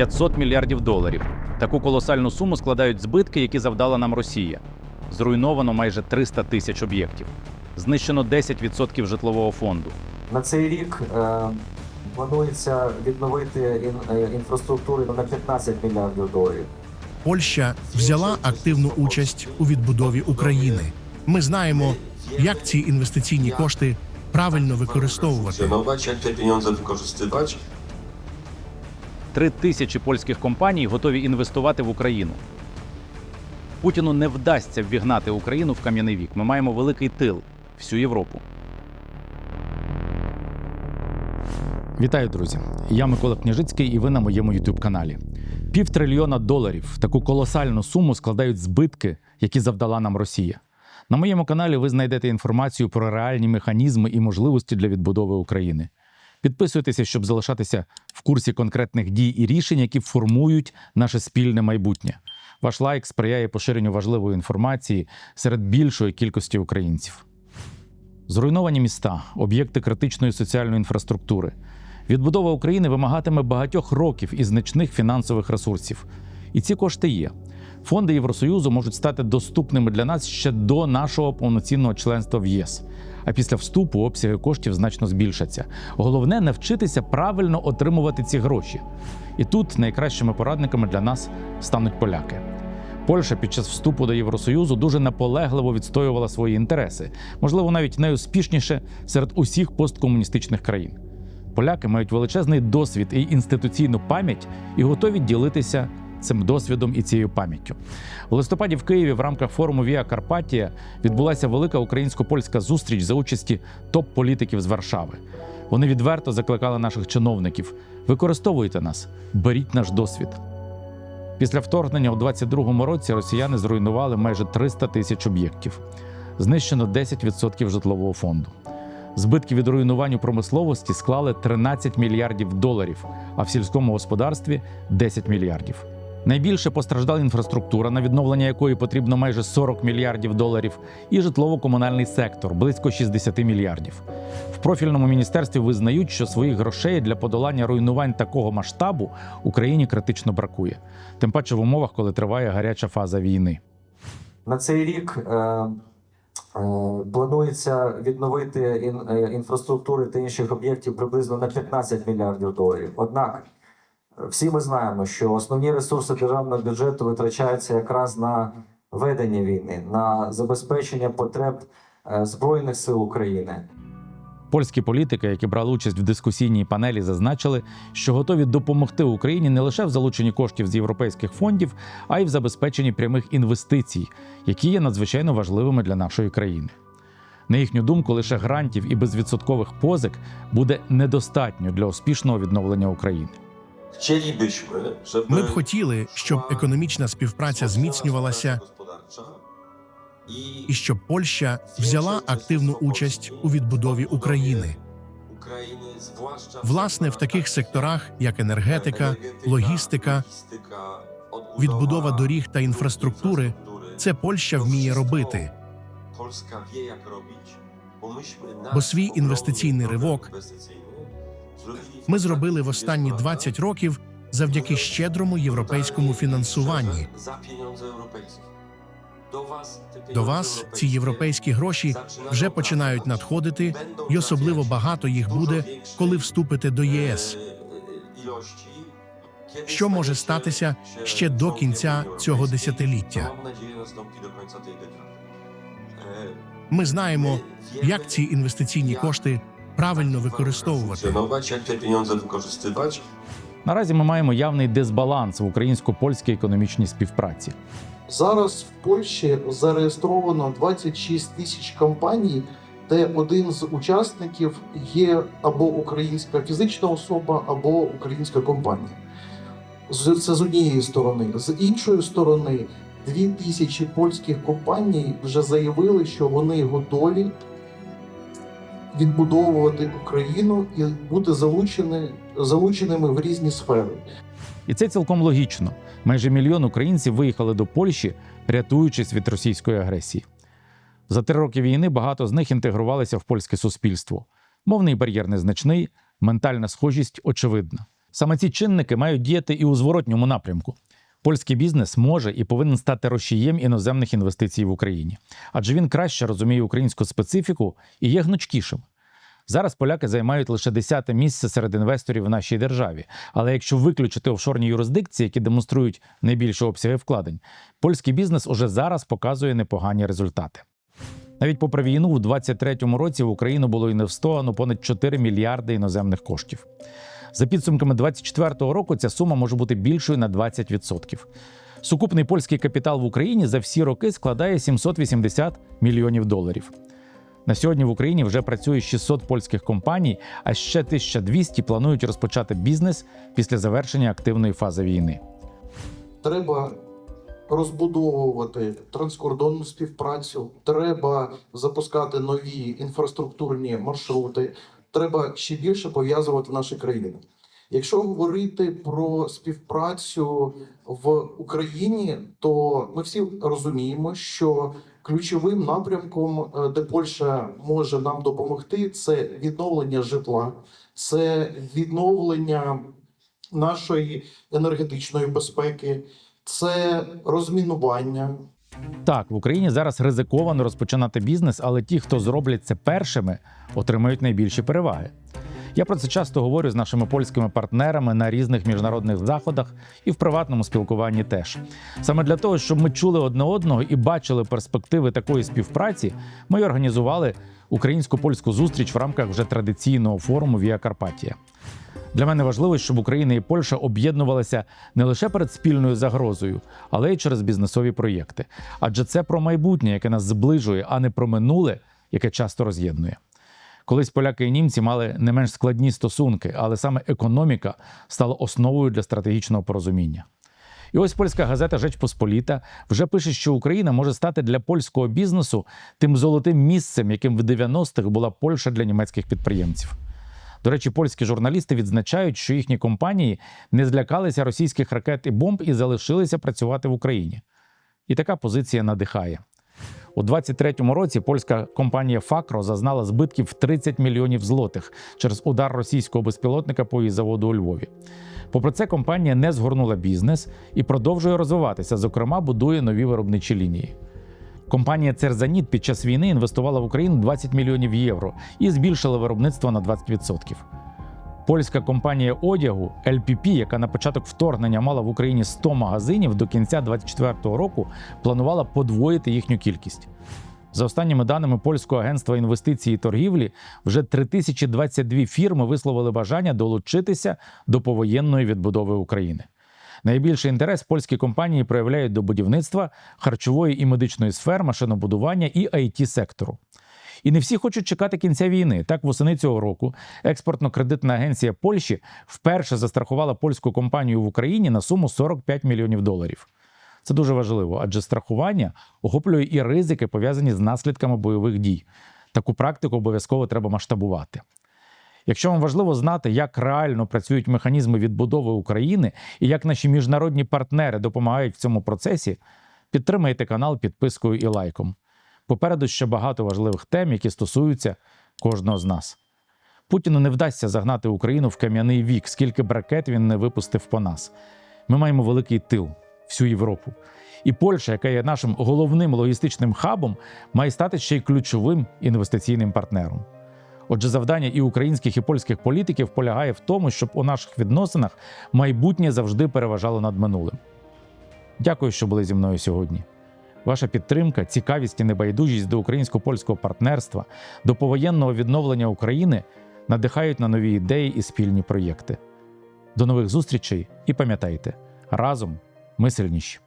500 мільярдів доларів. Таку колосальну суму складають збитки, які завдала нам Росія. Зруйновано майже 300 тисяч об'єктів. Знищено 10% житлового фонду. На цей рік е, планується відновити ін, е, інфраструктуру на 15 мільярдів доларів. Польща взяла активну участь у відбудові України. Ми знаємо, як ці інвестиційні кошти правильно використовувати. funkcjonować, Три тисячі польських компаній готові інвестувати в Україну. Путіну не вдасться ввігнати Україну в кам'яний вік. Ми маємо великий тил всю Європу. Вітаю, друзі! Я Микола Княжицький, і ви на моєму youtube каналі. Півтрильйона доларів таку колосальну суму складають збитки, які завдала нам Росія. На моєму каналі ви знайдете інформацію про реальні механізми і можливості для відбудови України. Підписуйтеся, щоб залишатися в курсі конкретних дій і рішень, які формують наше спільне майбутнє. Ваш лайк сприяє поширенню важливої інформації серед більшої кількості українців. Зруйновані міста, об'єкти критичної соціальної інфраструктури. Відбудова України вимагатиме багатьох років і значних фінансових ресурсів. І ці кошти є. Фонди Євросоюзу можуть стати доступними для нас ще до нашого повноцінного членства в ЄС. А після вступу обсяги коштів значно збільшаться. Головне навчитися правильно отримувати ці гроші. І тут найкращими порадниками для нас стануть поляки. Польща під час вступу до Євросоюзу дуже наполегливо відстоювала свої інтереси, можливо, навіть найуспішніше серед усіх посткомуністичних країн. Поляки мають величезний досвід і інституційну пам'ять і готові ділитися цим досвідом і цією пам'яттю. У листопаді в Києві в рамках форуму Віа Карпатія відбулася велика українсько-польська зустріч за участі топ-політиків з Варшави. Вони відверто закликали наших чиновників: використовуйте нас, беріть наш досвід. Після вторгнення у 22-му році росіяни зруйнували майже 300 тисяч об'єктів. Знищено 10% житлового фонду. Збитки від руйнувань у промисловості склали 13 мільярдів доларів, а в сільському господарстві 10 мільярдів. Найбільше постраждала інфраструктура, на відновлення якої потрібно майже 40 мільярдів доларів, і житлово-комунальний сектор близько 60 мільярдів. В профільному міністерстві визнають, що своїх грошей для подолання руйнувань такого масштабу Україні критично бракує, тим паче в умовах, коли триває гаряча фаза війни. На цей рік е, е, планується відновити ін, е, інфраструктури та інших об'єктів приблизно на 15 мільярдів доларів. Однак всі ми знаємо, що основні ресурси державного бюджету витрачаються якраз на ведення війни, на забезпечення потреб е, Збройних сил України. Польські політики, які брали участь в дискусійній панелі, зазначили, що готові допомогти Україні не лише в залученні коштів з європейських фондів, а й в забезпеченні прямих інвестицій, які є надзвичайно важливими для нашої країни. На їхню думку, лише грантів і безвідсоткових позик буде недостатньо для успішного відновлення України. Żeby Ми б хотіли, щоб економічна співпраця зміцнювалася і щоб Польща взяла активну участь у відбудові України, власне в таких секторах, як енергетика, логістика, відбудова доріг та інфраструктури. Це Польща вміє робити, Бо свій інвестиційний ривок Ми зробили в останні 20 років завдяки щедрому європейському europejskie. До вас ці європейські гроші вже починають надходити, і особливо багато їх буде, коли вступите до ЄС. Що може статися ще до кінця цього десятиліття? Ми знаємо, як ці інвестиційні кошти правильно використовувати. Funkcjonować, jak te pieniądze. Наразі ми маємо явний дисбаланс в українсько-польській економічній співпраці. Зараз в Польщі зареєстровано 26 тисяч компаній, де один з учасників є або українська фізична особа, або українська компанія. З- Це з однієї сторони. З іншої сторони, дві тисячі польських компаній вже заявили, що вони готові відбудовувати Україну і бути залучені, залученими в різні сфери. І це цілком логічно. Майже мільйон українців виїхали до Польщі, рятуючись від російської агресії. За три роки війни багато з них інтегрувалися в польське суспільство. Мовний бар'єр незначний, ментальна схожість очевидна. Саме ці чинники мають діяти і у зворотньому напрямку. Польський бізнес може і повинен стати рушієм іноземних інвестицій в Україні, адже він краще розуміє українську специфіку і є гнучкішим. Зараз поляки займають лише десяте місце серед інвесторів в нашій державі. Але якщо виключити офшорні юрисдикції, які демонструють найбільші обсяги вкладень, польський бізнес уже зараз показує непогані результати. Навіть попри війну, у 2023 році в Україну було інвестовано понад 4 мільярди іноземних коштів. За підсумками 2024 року ця сума може бути більшою на 20%. Сукупний польський капітал в Україні за всі роки складає 780 мільйонів доларів. На сьогодні в Україні вже працює 600 польських компаній, а ще 1200 планують розпочати бізнес після завершення активної фази війни. Треба розбудовувати транскордонну співпрацю, треба запускати нові інфраструктурні маршрути, треба ще більше пов'язувати наші країни. Якщо говорити про співпрацю в Україні, то ми всі розуміємо, що ключовим напрямком, е, де Польща може нам допомогти, це відновлення житла, це відновлення нашої енергетичної безпеки, це розмінування. Так, в Україні зараз ризиковано розпочинати бізнес, але ті, хто зроблять це першими, отримають найбільші переваги. Я про це часто говорю з нашими польськими партнерами на різних міжнародних заходах і в приватному спілкуванні теж. Саме для того, щоб ми чули одне одного і бачили перспективи такої співпраці, ми організували українсько-польську зустріч в рамках вже традиційного форуму Віа Карпатія. Для мене важливо, щоб Україна і Польща об'єднувалися не лише перед спільною загрозою, але й через бізнесові проєкти. Адже це про майбутнє, яке нас зближує, а не про минуле, яке часто роз'єднує. Колись поляки і німці мали не менш складні стосунки, але саме економіка стала основою для стратегічного порозуміння. І ось польська газета Жеч Посполіта вже пише, що Україна може стати для польського бізнесу тим золотим місцем, яким в 90-х була Польща для німецьких підприємців. До речі, польські журналісти відзначають, що їхні компанії не злякалися російських ракет і бомб і залишилися працювати в Україні. І така позиція надихає. У 23-му році польська компанія Факро зазнала збитків в 30 мільйонів злотих через удар російського безпілотника по її заводу у Львові. Попри це, компанія не згорнула бізнес і продовжує розвиватися, зокрема, будує нові виробничі лінії. Компанія Церзаніт під час війни інвестувала в Україну 20 мільйонів євро і збільшила виробництво на 20%. Польська компанія одягу LPP, яка на початок вторгнення мала в Україні 100 магазинів, до кінця 2024 року планувала подвоїти їхню кількість. За останніми даними польського агентства інвестицій і торгівлі, вже 3022 фірми висловили бажання долучитися до повоєнної відбудови України. Найбільший інтерес польські компанії проявляють до будівництва, харчової і медичної сфер, машинобудування і it сектору. І не всі хочуть чекати кінця війни. Так, восени цього року експортно-кредитна агенція Польщі вперше застрахувала польську компанію в Україні на суму 45 мільйонів доларів. Це дуже важливо, адже страхування охоплює і ризики, пов'язані з наслідками бойових дій. Таку практику обов'язково треба масштабувати. Якщо вам важливо знати, як реально працюють механізми відбудови України і як наші міжнародні партнери допомагають в цьому процесі, підтримайте канал підпискою і лайком. Попереду ще багато важливих тем, які стосуються кожного з нас. Путіну не вдасться загнати Україну в кам'яний вік, скільки б ракет він не випустив по нас. Ми маємо великий тил, всю Європу. І Польща, яка є нашим головним логістичним хабом, має стати ще й ключовим інвестиційним партнером. Отже, завдання і українських, і польських політиків полягає в тому, щоб у наших відносинах майбутнє завжди переважало над минулим. Дякую, що були зі мною сьогодні. Ваша підтримка, цікавість і небайдужість до українсько-польського партнерства, до повоєнного відновлення України надихають на нові ідеї і спільні проєкти. До нових зустрічей і пам'ятайте, разом ми сильніші.